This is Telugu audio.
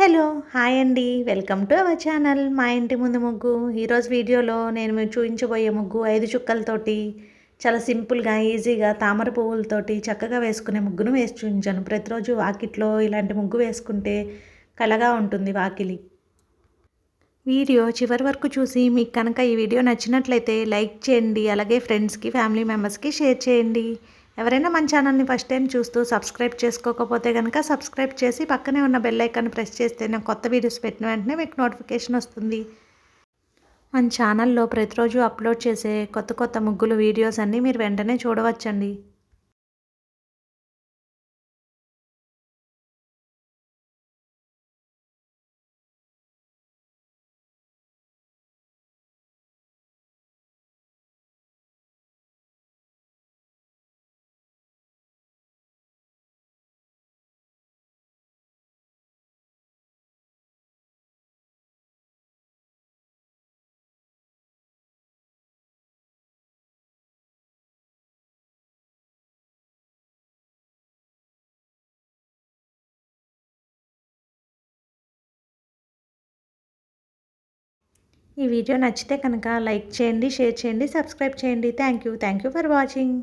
హలో హాయ్ అండి. Welcome to our channel. మా ఇంటి ముందు ముగ్గు. ఈరోజు వీడియోలో నేను మీకు చూపించబోయే ముగ్గు ఐదు చుక్కలతోటి చాలా సింపుల్గా ఈజీగా తామర పువ్వులతోటి చక్కగా వేసుకునే ముగ్గును వేసి చూపించాను. ప్రతిరోజు వాకిట్లో ఇలాంటి ముగ్గు వేసుకుంటే కలగా ఉంటుంది వాకిలి. వీడియో చివరి వరకు చూసి మీకు కనుక ఈ వీడియో నచ్చినట్లయితే లైక్ చేయండి. అలాగే ఫ్రెండ్స్కి ఫ్యామిలీ మెంబర్స్కి షేర్ చేయండి. ఎవరైనా మన ఛానల్ని ఫస్ట్ టైం చూస్తూ సబ్స్క్రైబ్ చేసుకోకపోతే కనుక సబ్స్క్రైబ్ చేసి పక్కనే ఉన్న బెల్ ఐకాన్ ప్రెస్ చేస్తే నేను కొత్త వీడియోస్ పెట్టిన వెంటనే మీకు నోటిఫికేషన్ వస్తుంది. మన ఛానల్లో ప్రతిరోజు అప్లోడ్ చేసే కొత్త కొత్త ముగ్గులు వీడియోస్ అన్నీ మీరు వెంటనే చూడవచ్చండి. ఈ వీడియో నచ్చితే కనుక లైక్ చేయండి షేర్ చేయండి సబ్స్క్రైబ్ చేయండి. Thank you thank you for watching